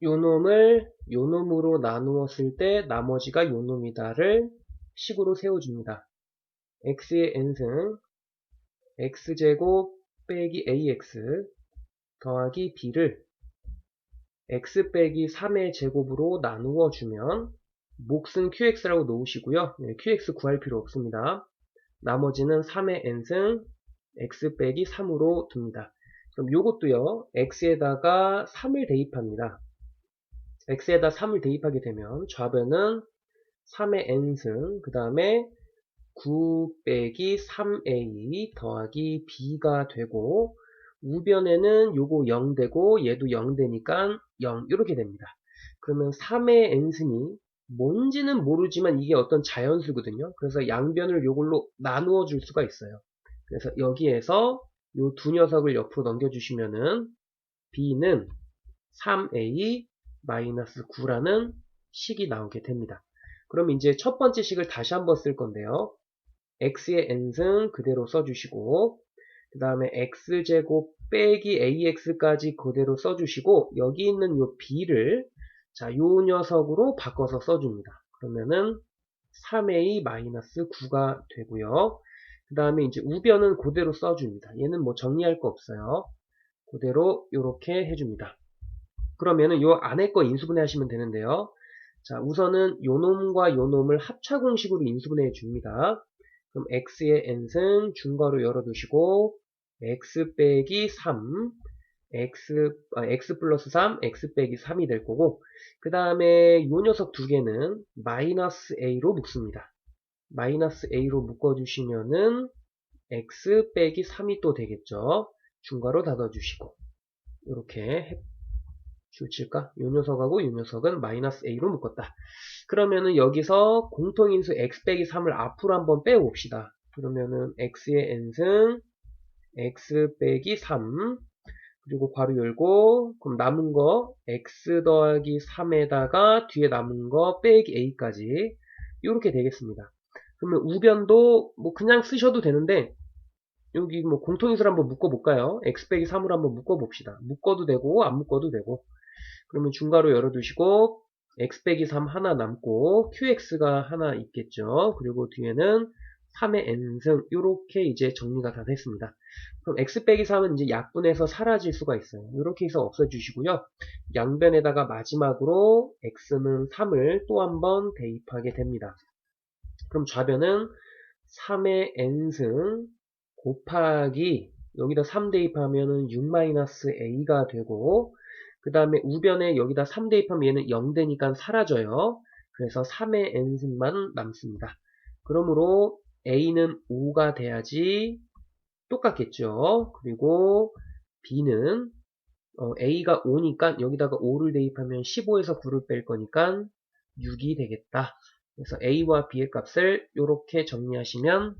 요놈을 요놈으로 나누었을 때 나머지가 요놈이다를 식으로 세워줍니다. x의 n승 x제곱 빼기 ax 더하기 b를 x 빼기 3의 제곱으로 나누어 주면 몫은 qx라고 놓으시고요. 네, qx 구할 필요 없습니다. 나머지는 3의 n승 x 빼기 3으로 둡니다. 그럼 요것도요. x에다가 3을 대입합니다. X에다 3을 대입하게 되면 좌변은 3의 n승 그 다음에 9 빼기 3a 더하기 b가 되고 우변에는 요거 0 되고 얘도 0 되니까 0 이렇게 됩니다. 그러면 3의 n승이 뭔지는 모르지만 이게 어떤 자연수거든요. 그래서 양변을 요걸로 나누어 줄 수가 있어요. 그래서 여기에서 요 두 녀석을 옆으로 넘겨주시면은 b는 3a 9라는 식이 나오게 됩니다. 그럼 이제 첫 번째 식을 다시 한번 쓸 건데요. x의 n승 그대로 써주시고 그 다음에 x제곱 빼기 ax까지 그대로 써주시고 여기 있는 요 b를 자, 요 녀석으로 바꿔서 써줍니다. 그러면은 3a-9가 되고요. 그 다음에 이제 우변은 그대로 써줍니다. 얘는 뭐 정리할 거 없어요. 그대로 이렇게 해줍니다. 그러면은 요 안에 거 인수분해 하시면 되는데요. 자, 우선은 요 놈과 요 놈을 합차 공식으로 인수분해 줍니다. 그럼 x의 n승 중괄호 열어두시고 x 빼기 3 x, 아, x 플러스 3, x 빼기 3이 될 거고 그 다음에 요 녀석 두 개는 마이너스 a로 묶습니다. 마이너스 a로 묶어주시면은 x 빼기 3이 또 되겠죠. 중괄호 닫아주시고 이렇게 줄칠까? 요 녀석하고 요 녀석은 마이너스 a로 묶었다. 그러면은 여기서 공통인수 x 빼기 3을 앞으로 한번 빼봅시다. 그러면은 x의 n승 x 빼기 3 그리고 괄호 열고 그럼 남은 거 x 더하기 3에다가 뒤에 남은 거 빼기 a까지 이렇게 되겠습니다. 그러면 우변도 뭐 그냥 쓰셔도 되는데 여기 뭐 공통인수를 한번 묶어볼까요? x 빼기 3으로 한번 묶어봅시다. 묶어도 되고 안 묶어도 되고 그러면 중괄호 열어두시고 x 빼기 3 하나 남고 qx가 하나 있겠죠. 그리고 뒤에는 3의 n승 이렇게 이제 정리가 다 됐습니다. 그럼 x 빼기 3은 이제 약분해서 사라질 수가 있어요. 이렇게 해서 없애주시고요. 양변에다가 마지막으로 x는 3을 또 한번 대입하게 됩니다. 그럼 좌변은 3의 n승 곱하기 여기다 3 대입하면은 6-a가 되고 그 다음에 우변에 여기다 3 대입하면 얘는 0 되니까 사라져요. 그래서 3의 n승만 남습니다. 그러므로 a는 5가 돼야지 똑같겠죠. 그리고 b는 어, a가 5니까 여기다가 5를 대입하면 15에서 9를 뺄 거니까 6이 되겠다. 그래서 a와 b의 값을 이렇게 정리하시면